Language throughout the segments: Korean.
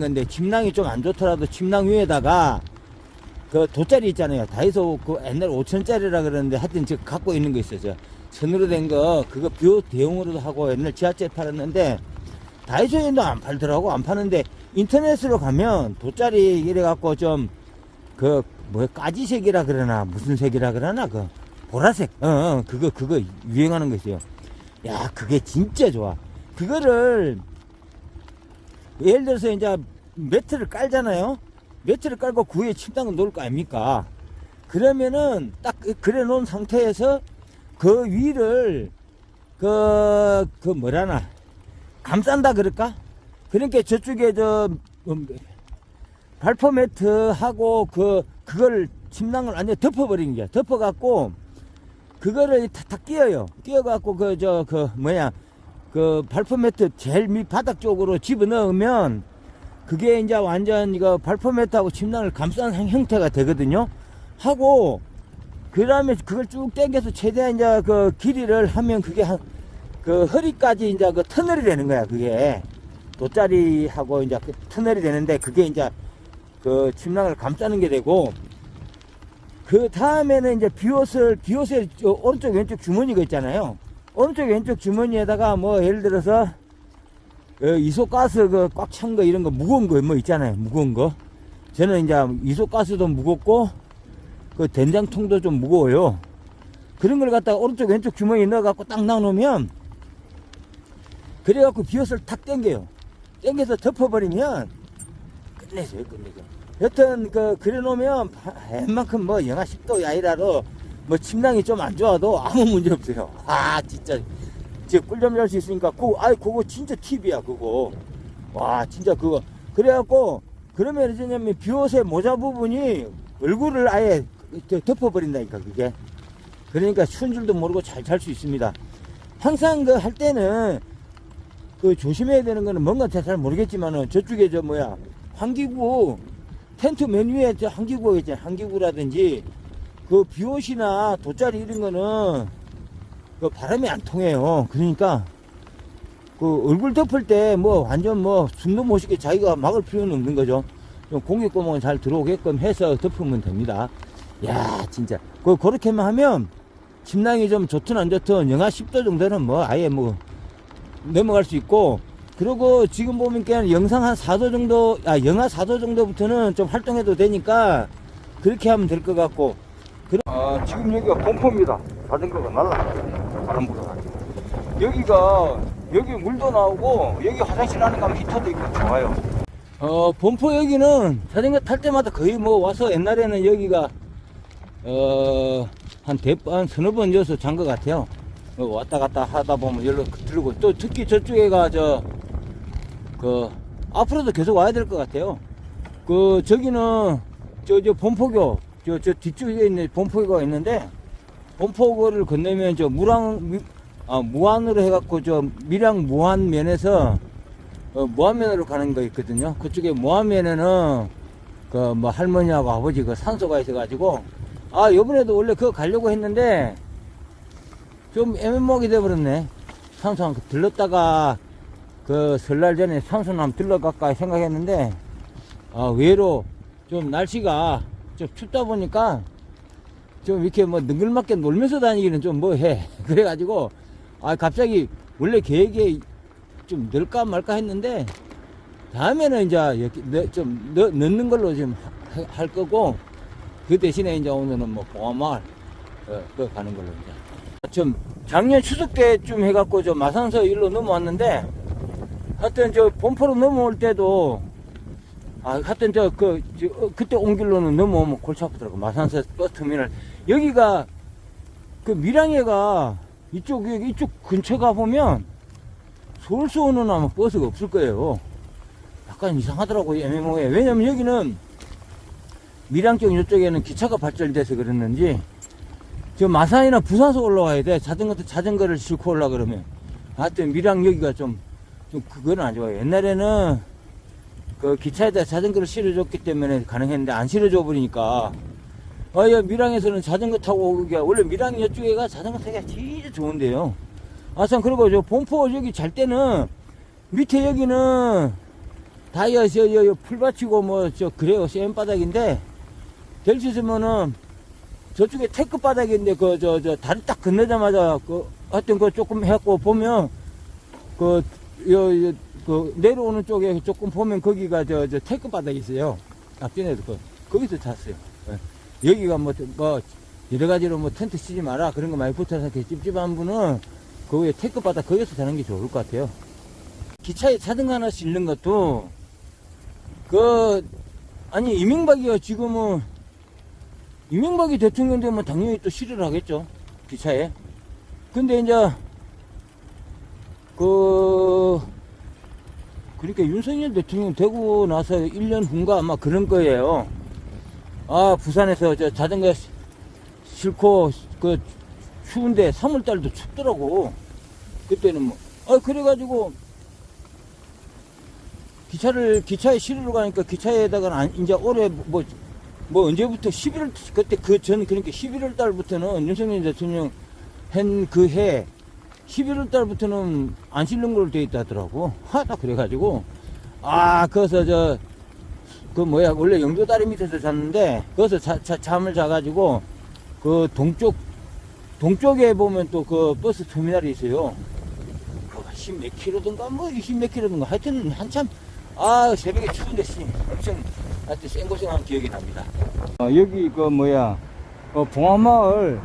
건데 침낭이 좀 안 좋더라도 침낭 위에다가 그 돗자리 있잖아요. 다이소 그 옛날 5천짜리라 그러는데 하여튼 저 갖고 있는 거 있어요. 저 천으로 된 거 그거 뷰 대용으로도 하고 옛날 지하철 팔았는데 다이소에도 안 팔더라고 안 파는데 인터넷으로 가면 돗자리 이래 갖고 좀 그뭐 까지색이라 그러나 무슨 색이라 그러나 그 보라색 어, 어 그거 그거 유행하는 거 있어요. 야 그게 진짜 좋아. 그거를 예를 들어서 이제 매트를 깔잖아요. 매트를 깔고 그 위에 침낭을 놓을 거 아닙니까? 그러면은 딱 그래 놓은 상태에서 그 위를 그, 그 뭐라나 감싼다 그럴까? 그러니까 저쪽에 저 음, 발포 매트하고 그 그걸 침낭을 완전 덮어버린 거야. 덮어갖고 그거를 탁탁 끼워요. 끼워갖고 그 저그 뭐야 그 발포 매트 제일 밑 바닥 쪽으로 집어 넣으면 그게 이제 완전 이거 발포 매트하고 침낭을 형- 형태가 되거든요. 하고 그 다음에 그걸 쭉 당겨서 최대한 이제 그 길이를 하면 그게 한 그 허리까지 이제 그 터널이 되는 거야 그게 돗자리하고 이제 그 터널이 되는데 그게 이제 그 침낭을 감싸는 게 되고 그 다음에는 이제 비옷을 비옷의 저 오른쪽 왼쪽 주머니가 있잖아요 오른쪽 왼쪽 주머니에다가 뭐 예를 들어서 그 이소가스 그 꽉 찬 거 이런 거 무거운 거 뭐 있잖아요. 무거운 거. 저는 이제 이소가스도 무겁고 그 된장통도 좀 무거워요. 그런 걸 갖다가 오른쪽 왼쪽 주머니에 넣어갖고 딱 놔놓으면 그래갖고 비옷을 탁 당겨요. 당겨서 덮어버리면 끝내줘요 끝내줘 여튼 그 그래 놓으면 웬만큼 뭐 영하 10도 아니라도 뭐 침낭이 좀 안 좋아도 아무 문제 없어요. 아 진짜. 지금 꿀잠 잘 수 있으니까 그거 아이 그거 진짜 팁이야 그거. 와 진짜 그거. 그래갖고 그러면 이제냐면 비옷의 모자 부분이 얼굴을 아예 저- 덮어버린다니까 그게. 그러니까 추운 줄도 모르고 잘 잘 수 있습니다. 항상 그 할 때는 그 조심해야 되는 거는 뭔가 잘 모르겠지만은 저쪽에 저 뭐야 환기구 텐트 맨 위에 저 환기구가 있잖아요. 환기구라든지 그 비옷이나 돗자리 이런 거는 그 바람이 안 통해요. 그러니까 그 얼굴 덮을 때 뭐 완전 뭐 숨도 못 쉬게 자기가 막을 필요는 없는 거죠. 좀 공기 구멍을 잘 들어오게끔 해서 덮으면 됩니다. 야 진짜. 그 그렇게만 하면 침낭이 좀 좋든 안 좋든 영하 10도 정도는 뭐 아예 뭐 넘어갈 수 있고 그리고 지금 보면 그냥 영상 한 4도 정도 아 영하 4도 정도부터는 좀 활동해도 되니까 그렇게 하면 될 것 같고 아 지금 여기가 범퍼입니다. 자전거가 날라가요 바람 여기가 여기 물도 나오고 여기 화장실 안에 가면 히터도 있고 좋아요. 어 범퍼 여기는 자전거 탈 때마다 거의 뭐 와서 옛날에는 여기가 어 한 대한 서너 번 여서 잔 것 같아요. 어, 왔다 갔다 하다 보면 열로 들고 또 특히 저쪽에가 저 그 앞으로도 계속 와야 될 것 같아요. 그 저기는 저저 본포교 저 저 뒤쪽에 있는 본포교가 있는데 본포교를 건너면 저 무랑 미- 아 무안으로 해갖고 저 밀양 무안면에서 어, 무안면으로 가는 거 있거든요. 그쪽에 무안면에는 그 뭐 할머니하고 아버지 그 산소가 있어가지고 아 요번에도 원래 그거 가려고 했는데 좀 애매모하게 돼버렸네. 산소 한 들렀다가 그 설날 전에 산소는 한번 들러갈까 생각했는데 아 외로 좀 날씨가 좀 춥다 보니까 좀 이렇게 뭐 능글맞게 놀면서 다니기는 좀 뭐해. 그래가지고 아 갑자기 원래 계획에 좀 넣을까 말까 했는데 다음에는 이제 좀 넣, 넣는 걸로 좀 하- 할 거고 그 대신에 이제 오늘은 뭐 봉화마을 어, 그 가는 걸로 이제. 좀 작년 추석 때쯤 해갖고 저 마산서 일로 넘어왔는데 하여튼 저 본포로 넘어올 때도 아 하여튼 저그 그때 온 길로는 넘어오면 골치 아프더라고 마산서 버스 터미널 여기가 그 밀양에가 이쪽 여기 이쪽 근처 가 보면 서울서 오는 아마 버스가 없을 거예요. 약간 이상하더라고요 애매모호해. 왜냐면 여기는 밀양 쪽 이쪽에는 기차가 발전돼서 그랬는지 저 마산이나 부산서 올라와야 돼. 자전거 자전거를 싣고 올라 그러면 하여튼 밀양 여기가 좀 좀 그건 안 좋아요. 옛날에는 그 기차에다 자전거를 실어줬기 때문에 가능했는데 안 실어줘 버리니까 아 야 밀양에서는 자전거 타고 오기가 원래 밀양 이쪽에가 자전거 타기가 진짜 좋은데요. 아참 그리고 저 본포 여기 잘 때는 밑에 여기는 다이어 저, 저, 저, 풀 받치고 뭐 저 그래요 센 바닥인데 될 수 있으면은 저쪽에 테크 바닥인데 그 저 저 다리 딱 건너자마자 그 하여튼 그 조금 해갖고 보면 그 요, 요, 그 내려오는 쪽에 조금 보면 거기가 저저 테크 바닥이 있어요. 앞전에도 그 거기서 잤어요. 예. 여기가 뭐, 뭐 여러 가지로 뭐 텐트 치지 마라 그런 거 많이 이렇게 찝찝한 분은 거기에 테크 바닥 거기서 자는 게 좋을 것 같아요. 기차에 차등 하나 실는 것도 그 아니 이명박이가 지금은 이명박이 대통령 되면 당연히 또 실을 하겠죠. 기차에. 근데 이제 그 그러니까 윤석열 대통령 되고 나서 1년 후인가 아마 그런 거예요. 아 부산에서 저 자전거 시- 싣고 그 추운데 3월달도 춥더라고. 그때는 뭐 아 그래가지고 기차를 기차에 실으러 가니까 기차에다가 안, 이제 올해 뭐, 뭐 언제부터 11월 그때 그 전 그러니까 11월 달부터는 윤석열 대통령 한 그 해 11월 달부터는 안 실는 걸로 돼 있다 하더라고 하다 그래가지고 아 거기서 저 그 뭐야 원래 영도 다리 밑에서 잤는데 거기서 자, 자, 잠을 자가지고 그 동쪽 동쪽에 보면 또 그 버스 터미널이 있어요. 그거 10몇 킬로든가 뭐 20몇 킬로든가 하여튼 한참 아 새벽에 추운데 씨 엄청 하여튼 생고생한 기억이 납니다. 아, 여기 그 뭐야 그 봉화마을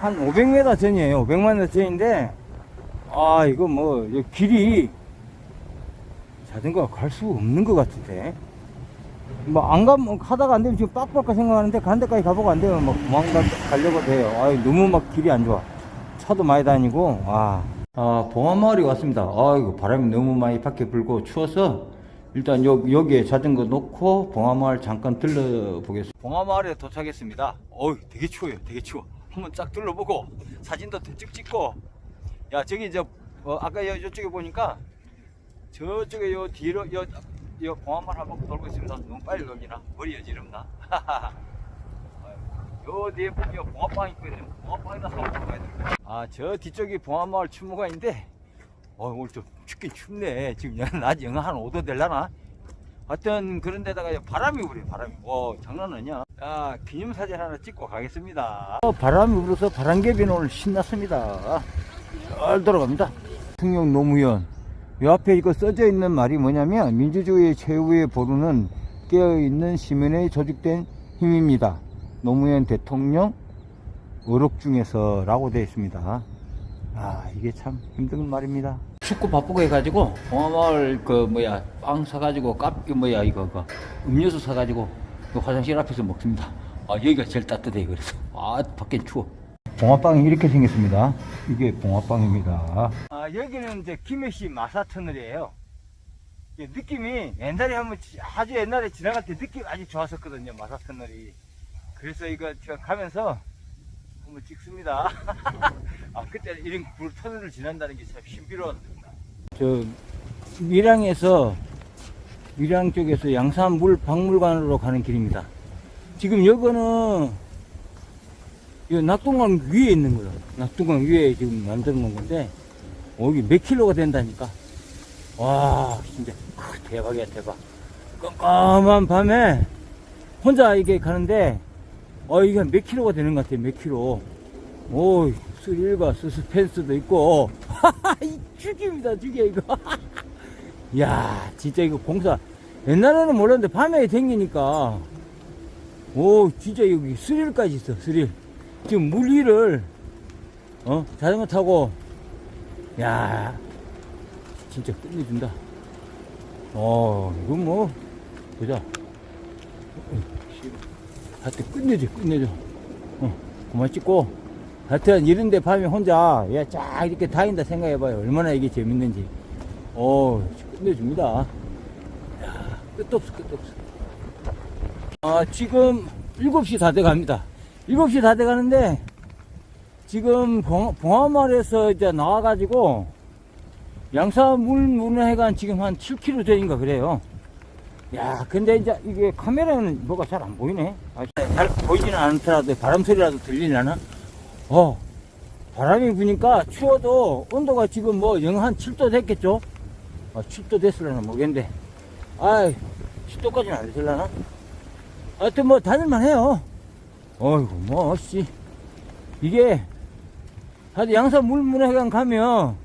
한 500m 전이에요. 500m 전인데 아 이거 뭐이 길이 자전거가 갈 수 없는 것 같은데 뭐 안 가면 하다가 안 되면 지금 빡빡까 생각하는데 간 데까지 가보고 안 되면 막 도망가 가려고 해요. 아 너무 막 길이 안 좋아. 차도 많이 다니고 와. 아 봉화마을에 왔습니다. 아 이거 바람이 너무 많이 밖에 불고 추워서 일단 여, 여기에 자전거 놓고 봉화마을 잠깐 들러보겠습니다. 봉화마을에 도착했습니다. 어우 되게 추워요. 되게 추워. 한번 쫙 둘러보고 사진도 대충 찍고 야 저기 저 어, 아까 여, 이쪽에 보니까 저쪽에 요 뒤로 요, 요 공항만 한 번 돌고 있습니다. 너무 빨리 돌기나 머리 여지럽나? 요 뒤에 보면 봉화빵 있거든요. 봉화빵에다 한번 가야 됩니다. 아, 저 뒤쪽이 봉화마을 추모가 있는데, 어, 오늘 좀 춥긴 춥네. 지금 연- 낮 영하 한 5도 될라나? 하여튼 그런 데다가 바람이 불어요, 바람이. 와, 장난 아니야. 자, 기념사진 하나 찍고 가겠습니다. 어, 바람이 불어서 바람개비는 오늘 신났습니다. 잘 돌아갑니다. 대통령 노무현. 요 앞에 이거 써져 있는 말이 뭐냐면 민주주의의 최후의 보루는 깨어있는 시민의 조직된 힘입니다. 노무현 대통령 의록 중에서 라고 되어 있습니다. 아 이게 참 힘든 말입니다. 축구 바쁘고 해가지고 봉화마을 그 뭐야 빵 사가지고 깝 뭐야 이거 그 음료수 사가지고 그 화장실 앞에서 먹습니다. 아 여기가 제일 따뜻해 그래서 아 밖엔 추워. 봉화빵이 이렇게 생겼습니다. 이게 봉화빵입니다. 아, 여기는 이제 김해시 마사터널이에요. 느낌이 옛날에 한번 지- 아주 옛날에 지나갈 때 느낌 아주 좋았었거든요. 마사터널이. 그래서 이거 제가 가면서 한번 찍습니다. 아, 그때 이런 물 터널을 지난다는 게 참 신비로웠습니다. 저 밀양에서 밀양 쪽에서 양산 물 박물관으로 가는 길입니다. 지금 여기는 이 낙동강 위에 있는 거예요. 낙동강 위에 지금 만드는 건 건데, 어, 이게 몇 킬로가 된다니까. 와, 진짜, 크, 대박이야, 대박. 깜깜한 밤에 혼자 이게 가는데, 어, 이게 몇 킬로가 되는 것 같아요, 몇 킬로. 오, 스릴과 스스펜스도 있고, 이 죽입니다, 죽여, 이거. 야 진짜 이거 공사, 옛날에는 몰랐는데 밤에 댕기니까, 오, 진짜 여기 스릴까지 있어, 스릴. 지금 물 위를, 어, 자전거 타고, 야 진짜 끝내준다. 어, 이건 뭐, 보자. 하여튼 끝내줘, 끝내줘. 어, 그만 찍고. 하여튼 이런데 밤에 혼자, 야, 쫙 이렇게 다닌다 생각해봐요. 얼마나 이게 재밌는지. 어, 끝내줍니다. 야, 끝도 없어, 끝도 없어. 아, 지금 7시 다 돼 갑니다. 7시 다 돼 가는데, 지금 봉, 봉화마을에서 이제 나와가지고, 양사물 문화회관 지금 한 7km 전인가 그래요. 야, 근데 이제 이게 카메라는 뭐가 잘 안 보이네. 아, 잘 보이지는 않더라도 바람 소리라도 들리려나? 어, 바람이 부니까 추워도 온도가 지금 뭐영한 7도 됐겠죠? 아, 7도 됐으려나 모르겠는데. 아이, 10도까지는 안 되실라나? 하여튼 뭐, 다닐만 해요. 어이구, 뭐, 씨. 이게, 하여튼 양산 물문회관 가면,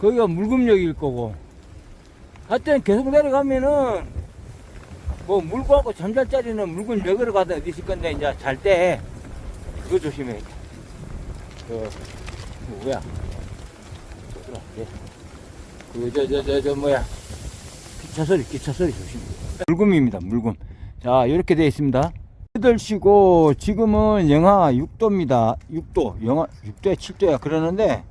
거기가 물금역일 거고, 하여튼 계속 내려가면은, 뭐, 물고 하고 잠잘 자리는 물금역으로 가다 어디 있을 건데, 이제 잘 때, 그거 조심해. 그, 그 뭐야. 뭐더라, 예. 그, 저, 저, 저, 저, 뭐야. 기차 소리, 기차 소리 조심. 물금입니다, 물금. 자, 이렇게 되어 있습니다. 들시고 지금은 영하 6도입니다. 6도, 영하 6도에 7도야 그러는데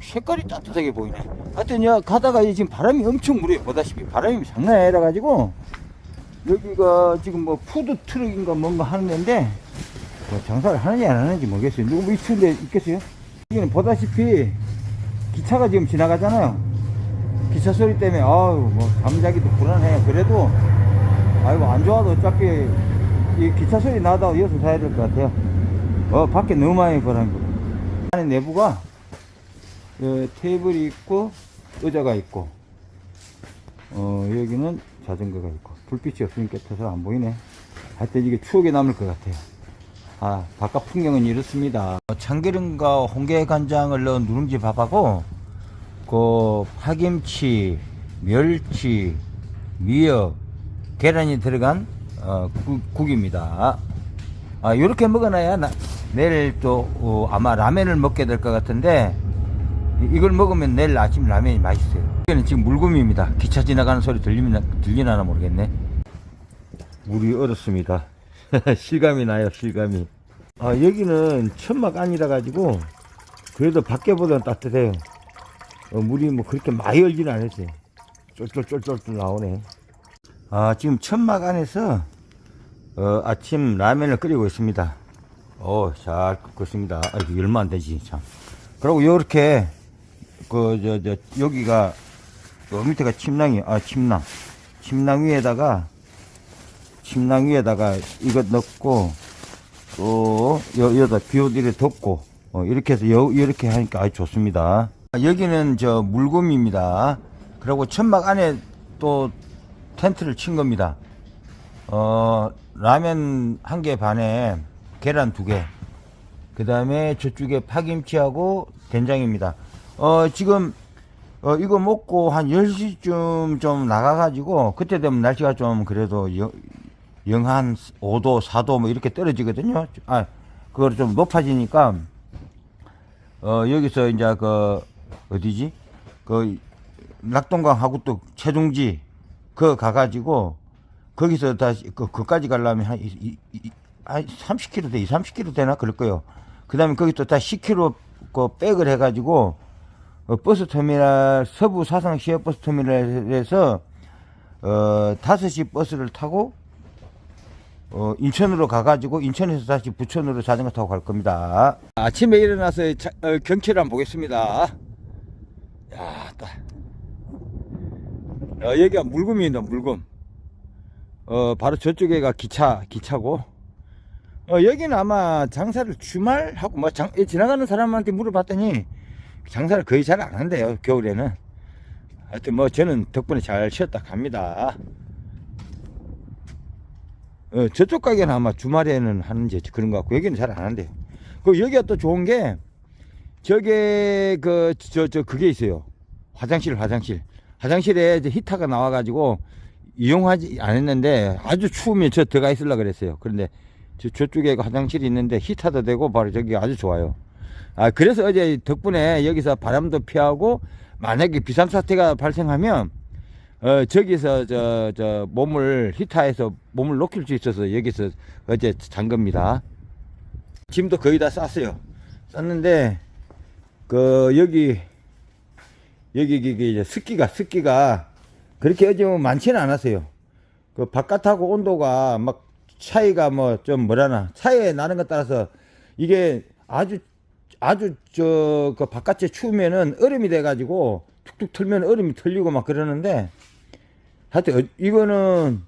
색깔이 따뜻하게 보이네. 하여튼 여 가다가 이 지금 바람이 엄청 불어요. 보다시피 바람이 장난이 아니라 가지고 여기가 지금 뭐 푸드 트럭인가 뭔가 하는 데인데 뭐 장사를 하는지 안 하는지 모르겠어요. 누구 뭐 이런데 있겠어요? 여기는 보다시피 기차가 지금 지나가잖아요. 기차 소리 때문에 아유 뭐 잠자기도 불안해요. 그래도 아이고 안 좋아도 어차피 이 기차 소리 나다 이어서 사야 될 것 같아요. 어 밖에 너무 많이 바람이. 안에 내부가 어, 테이블이 있고 의자가 있고 어 여기는 자전거가 있고 불빛이 없으니까 터서 안 보이네. 하여튼 이게 추억에 남을 것 같아요. 아 바깥 풍경은 이렇습니다. 어, 참기름과 홍게 간장을 넣은 누룽지 밥하고 그 파김치, 멸치, 미역, 계란이 들어간 어, 국, 입니다 아, 이렇게 먹어놔야 나, 내일 또 어, 아마 라면을 먹게 될 것 같은데 이- 이걸 먹으면 내일 아침 라면이 맛있어요. 여기는 지금 물금입니다. 기차 지나가는 소리 들리면 들리나 모르겠네. 물이 얼었습니다. 실감이 나요, 실감이. 아, 여기는 천막 아니라 가지고 그래도 밖에보다는 따뜻해요. 어, 물이 뭐 그렇게 많이 얼지는 않았어요. 쫄쫄쫄쫄 나오네. 아, 지금 천막 안에서 어, 아침 라면을 끓이고 있습니다. 오, 잘 끓고 있습니다. 아이고, 얼마 안 되지, 참. 그리고 요렇게, 그, 저, 저, 여기가, 요 밑에가 침낭이, 아, 침낭. 침낭 위에다가, 침낭 위에다가 이것 넣고, 또, 여, 여기다 비오디를 덮고, 어, 이렇게 해서, 여, 이렇게 하니까 아주 좋습니다. 아, 여기는 저 물곰입니다. 그리고 천막 안에 또 텐트를 친 겁니다. 어, 라면 한 개 반에 계란 두 개. 그 다음에 저쪽에 파김치하고 된장입니다. 어, 지금, 어, 이거 먹고 한 10시쯤 좀 나가가지고, 그때 되면 날씨가 좀 그래도 영, 영한 5도, 4도 뭐 이렇게 떨어지거든요. 아, 그걸 좀 높아지니까, 어, 여기서 이제 그, 어디지? 그, 낙동강 하고 또 최종지, 그 가가지고, 거기서 다시, 그, 그까지 가려면 한, 이, 이, 이, 한 30km 돼, 2, 30km 되나? 그럴 거요. 그 다음에 거기 또 다 10km 그 백을 해가지고, 어, 버스 터미널, 서부 사상 시외 버스 터미널에서, 어, 5시 버스를 타고, 어, 인천으로 가가지고, 인천에서 다시 부천으로 자전거 타고 갈 겁니다. 아침에 일어나서 자, 어, 경치를 한번 보겠습니다. 야, 딱. 어, 여기가 물금입니다, 물금. 어, 바로 저쪽에가 기차, 기차고, 어, 여기는 아마 장사를 주말하고, 뭐, 장, 지나가는 사람한테 물어봤더니, 장사를 거의 잘 안 한대요, 겨울에는. 하여튼 뭐, 저는 덕분에 잘 쉬었다 갑니다. 어, 저쪽 가게는 아마 주말에는 하는지 그런 것 같고, 여기는 잘 안 한대요. 그, 여기가 또 좋은 게, 저게, 그, 저, 저, 그게 있어요. 화장실, 화장실. 화장실에 히터가 나와가지고, 이용하지 않았는데 아주 추우면 저 들어가 있으려 그랬어요. 그런데 저, 저쪽에 화장실이 있는데 히터도 되고 바로 저기 아주 좋아요. 아, 그래서 어제 덕분에 여기서 바람도 피하고 만약에 비상 사태가 발생하면 어, 저기서 저, 저 몸을 히터에서 몸을 녹일 수 있어서 여기서 어제 잔 겁니다. 짐도 거의 다 쌌어요. 쌌는데 그 여기 여기 여기 이제 습기가 습기가 그렇게 뭐 많지는 않았어요. 그 바깥하고 온도가 막 차이가 뭐 좀 뭐라나 차이에 나는 것 따라서 이게 아주 아주 저 그 바깥에 추우면은 얼음이 돼 가지고 툭툭 틀면 얼음이 털리고 막 그러는데 하여튼 어- 이거는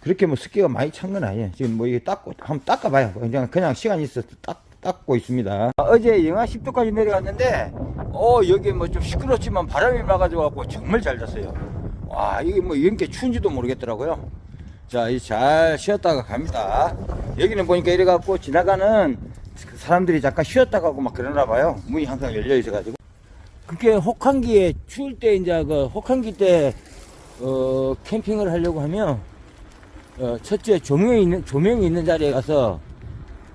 그렇게 뭐 습기가 많이 찬 건 아니에요. 지금 뭐 이게 닦고 한번 닦아 봐요. 그냥 그냥 시간 이 있어서 딱 닦고 있습니다. 어제 영하 10도까지 내려갔는데 어 여기 뭐 좀 시끄럽지만 바람이 막아줘 갖고 정말 잘 잤어요. 와, 이게 뭐 이렇게 추운지도 모르겠더라고요. 자, 이잘 쉬었다가 갑니다. 여기는 보니까 이래갖고 지나가는 그 사람들이 잠깐 쉬었다 가고 막 그러나 봐요. 문이 항상 열려 있어가지고. 그게 혹한기에 추울 때 이제 그 혹한기 때 어, 캠핑을 하려고 하면 어, 첫째 조명이 있는 조명이 있는 자리에 가서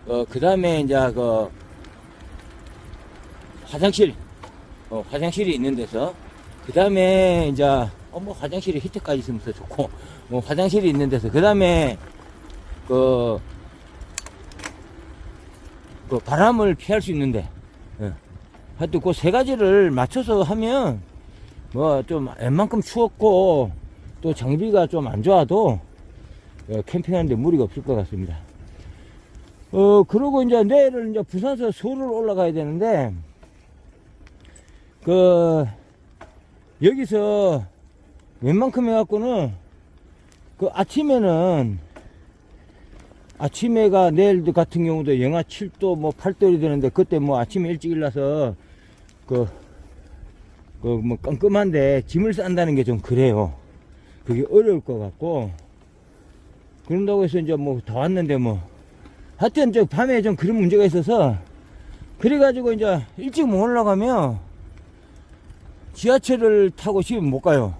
어, 그 다음에 이제 그 화장실 어, 화장실이 있는 데서 그 다음에 이제 어, 뭐 화장실이 히터까지 있으면 더 좋고 뭐 화장실이 있는 데서 그 다음에 그, 그 바람을 피할 수 있는데 예. 하여튼 그 세 가지를 맞춰서 하면 뭐 좀 웬만큼 추웠고 또 장비가 좀 안 좋아도 어, 캠핑하는데 무리가 없을 것 같습니다. 어 그러고 이제 내일은 이제 부산에서 서울을 올라가야 되는데 그 여기서 웬만큼 해갖고는 그 아침에는 아침에가 내일 같은 경우도 영하 7도 뭐 8도이 되는데 그때 뭐 아침에 일찍 일어나서 그 그 뭐 깜깜한데 짐을 싼다는 게 좀 그래요. 그게 어려울 것 같고 그런다고 해서 이제 뭐 다 왔는데 뭐 하여튼 저 밤에 좀 그런 문제가 있어서 그래가지고 이제 일찍 못 올라가면 지하철을 타고 집에 못 가요.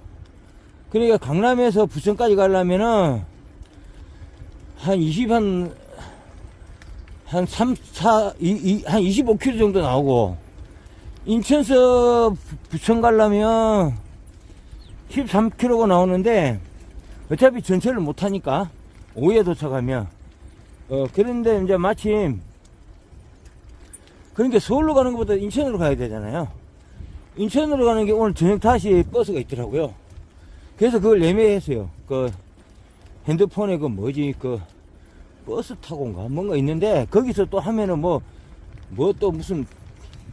그러니까 강남에서 부천까지 가려면은 한 20, 한, 한 3, 4, 이, 이, 한 25km 정도 나오고, 인천서 부- 부천 가려면 13km가 나오는데, 어차피 전철을 못 타니까, 오후에 도착하면, 어, 그런데 이제 마침, 그러니까 서울로 가는 것보다 인천으로 가야 되잖아요. 인천으로 가는 게 오늘 저녁 다시 버스가 있더라고요. 그래서 그걸 예매했어요. 그 핸드폰에 그 뭐지 그 버스 타고인가 뭔가 있는데 거기서 또 하면은 뭐 뭐 또 무슨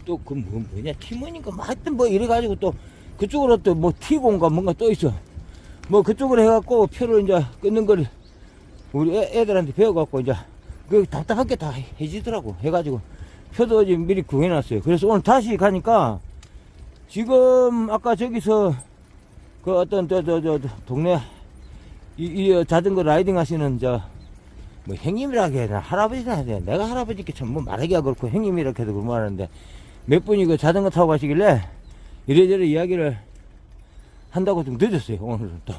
또 그 뭐, 뭐냐 티몬인가 뭐 하여튼 뭐 이래가지고 또 그쪽으로 또 뭐 티고인가 뭔가 또 있어. 뭐 그쪽으로 해갖고 표를 이제 끊는 걸 우리 애, 애들한테 배워갖고 이제 그 답답하게 다 해지더라고 해가지고 표도 이제 미리 구해놨어요. 그래서 오늘 다시 가니까 지금 아까 저기서 그 어떤 저저 저 동네 이, 이 자전거 라이딩 하시는 저 뭐 형님이라 해야 되나? 할아버지라 해야 되나? 내가 할아버지께 참 뭐 말하기가 그렇고 형님이라 해도 그런 말 하는데 몇 분이 그 자전거 타고 가시길래 이래저래 이야기를 한다고 좀 늦었어요 오늘은 또